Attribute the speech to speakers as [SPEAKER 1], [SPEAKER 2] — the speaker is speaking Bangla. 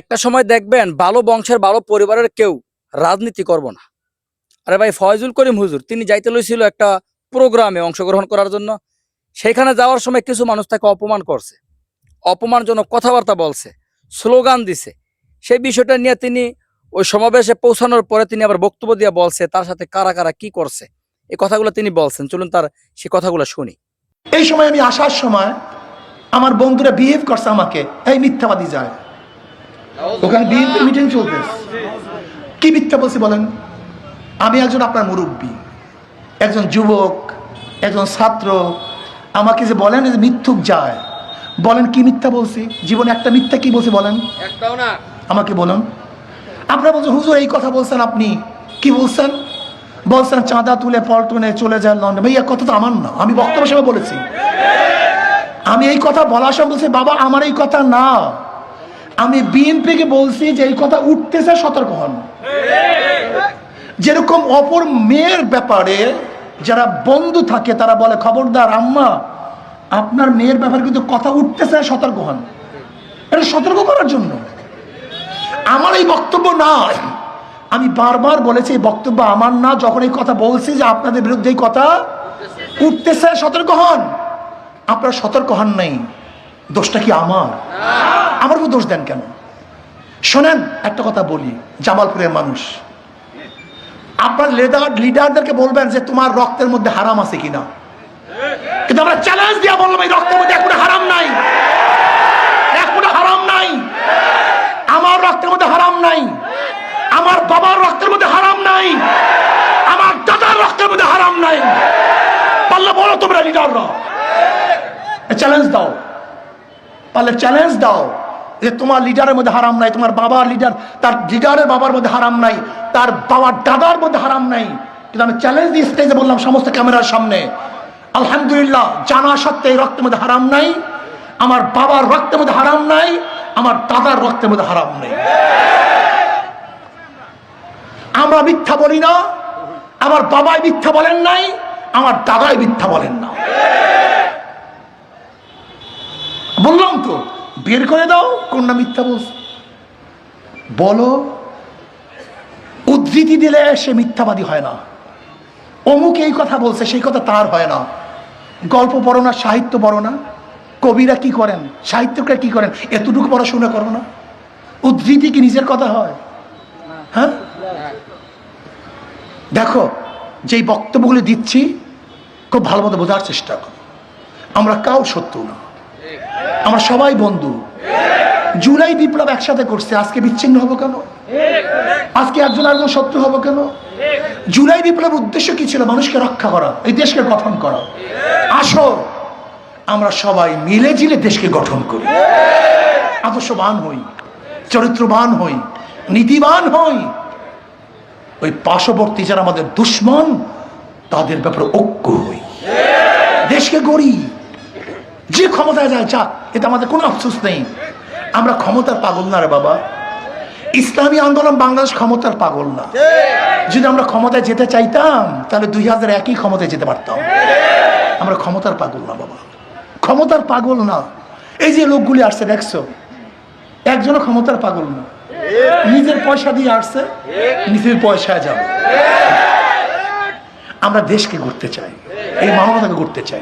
[SPEAKER 1] একটা সময় দেখবেন ভালো বংশের, ভালো পরিবারের কেউ রাজনীতি করব না। আরে ভাই, ফয়জুল করিম হুজুর, তিনি যাইতে লইছিল একটা প্রোগ্রামে অংশগ্রহণ করার জন্য। সেখানে যাওয়ার সময় কিছু মানুষ তাকে অপমান করছে। অপমানজনক কথাবার্তা বলছে, স্লোগান দিছে। সেই বিষয়টা নিয়ে তিনি ওই সমাবেশে পৌঁছানোর পরে তিনি আবার বক্তব্য দিয়ে বলছে, তার সাথে কারা কারা কি করছে। এই কথাগুলো তিনি বলছেন। চলুন তার সেই কথাগুলো শুনি।
[SPEAKER 2] এই সময় আমি আসার সময় আমার বন্ধুরা বিহেভ করছে আমাকে, এই মিথ্যাবাদী যায়। ওখানে বিএনপি মিটিং চলতেছে। কি মিথ্যা বলছি বলেন? আমি একজন আপনার মুরব্বী একজন যুবক একজন ছাত্র। আমাকে যে বলেন যে মিথ্যুক যায় বলেন কি মিথ্যা বলছি? জীবনে একটা মিথ্যা কি বলছি বলেন?
[SPEAKER 1] একটাও না।
[SPEAKER 2] আমাকে বলুন। আপনারা বলছেন হুজুর এই কথা বলছেন আপনি। কি বলছেন? বলছেন চাঁদা তুলে পল্টনে চলে যায় লন্ডন। ভাইয়া কথা তো আমার না। আমি বক্তব্য সময় বলেছি। আমি এই কথা বলার সময় বলছি বাবা আমার এই কথা না। আমি বিএনপিকে বলছি যে এই কথা উঠতেছে সতর্ক হন। যেরকম অপর মেয়ের ব্যাপারে যারা বন্ধু থাকে, তারা বলে, খবরদার আম্মা, আপনার মেয়ের ব্যাপারে কিন্তু কথা উঠতেছে, সতর্ক হন। এটা সতর্ক করার জন্য। আমার এই বক্তব্য নয়। আমি বারবার বলেছি, এই বক্তব্য আমার না। যখন এই কথা বলছি যে আপনাদের বিরুদ্ধে এই কথা উঠতেছে, সতর্ক হন। আপনারা সতর্ক হন নাই। দোষটা কি আমার? আমার উপর দোষ দেন কেন? শোনেন, একটা কথা বলি, জামালপুরের মানুষ। আপনার লেদার লিডারদেরকে বলবেন যে তোমার রক্তের মধ্যে হারাম আছে কিনা। কিন্তু আমরা চ্যালেঞ্জ দিয়া বললাম, এই রক্তের মধ্যে এখন হারাম নাই। এখন হারাম নাই। আমার রক্তের মধ্যে হারাম নাই। আমার বাবার রক্তের মধ্যে হারাম নাই। আমার দাদার রক্তের মধ্যে হারাম নাই। পারলে বলো তোমরা লিডাররা চ্যালেঞ্জ দাও। পারলে চ্যালেঞ্জ দাও যে তোমার লিডারের মধ্যে হারাম নাই, তোমার বাবার লিডার তার লিডারের বাবার মধ্যে হারাম নাই, তার বাবার দাদার মধ্যে হারাম নাই। কিন্তু আমি চ্যালেঞ্জ দিয়ে স্টেজে বললাম সমস্ত ক্যামেরার সামনে, আলহামদুলিল্লাহ, জানা সত্ত্বে রক্তের মধ্যে হারাম নাই, আমার বাবার রক্তের মধ্যে হারাম নাই, আমার দাদার রক্তের মধ্যে হারাম নেই। আমরা মিথ্যা বলি না, আমার বাবাই মিথ্যা বলেন নাই, আমার দাদাই মিথ্যা বলেন না। বললাম তো, বের করে দাও, কোনটা মিথ্যা বলছে। বলো, উদ্ধৃতি দিলে সে মিথ্যাবাদী হয় না। অমুক এই কথা বলছে, সেই কথা তার হয় না। গল্প পড়ো না, সাহিত্য পড়ো না। কবিরা কি করেন, সাহিত্যকরা কি করেন, এতটুকু পড়াশোনা করো না। উদ্ধৃতি কি নিজের কথা হয়? হ্যাঁ? দেখো, যেই বক্তব্যগুলি দিচ্ছি, খুব ভালো মতো বোঝার চেষ্টা করো। আমরা কাউ সত্য না। আমরা সবাই বন্ধু। জুলাই বিপ্লব একসাথে করছে, আজকে বিচ্ছিন্ন হব কেন? আজকে একজন একজন শত্রু হব কেন? জুলাই বিপ্লব উদ্দেশ্য কি ছিল? মানুষকে রক্ষা করা, এই দেশকে গঠন করা। আসো আমরা সবাই মিলে জিলে দেশকে গঠন করি। আদর্শবান হই, চরিত্রবান হই, নীতিবান হই। ওই পার্শ্ববর্তী যারা আমাদের দুশ্মন, তাদের ব্যাপারে ঐক্য হই। দেশকে গড়ি যে ক্ষমতায় যায় যা, এতে আমাদের কোনো আফসোস নেই। আমরা ক্ষমতার পাগল না রে বাবা। ইসলামী আন্দোলন বাংলাদেশ ক্ষমতার পাগল না। যদি আমরা ক্ষমতায় যেতে চাইতাম, তাহলে দুই হাজার একই ক্ষমতায় যেতে পারতাম। আমরা ক্ষমতার পাগল না বাবা। ক্ষমতার পাগল না। এই যে লোকগুলি আসছে, দেখছ? একজনও ক্ষমতার পাগল না। নিজের পয়সা দিয়ে আসছে, নিজের পয়সায় যাবে। আমরা দেশকে ঘুরতে চাই। এই মানবতাকে ঘুরতে চাই।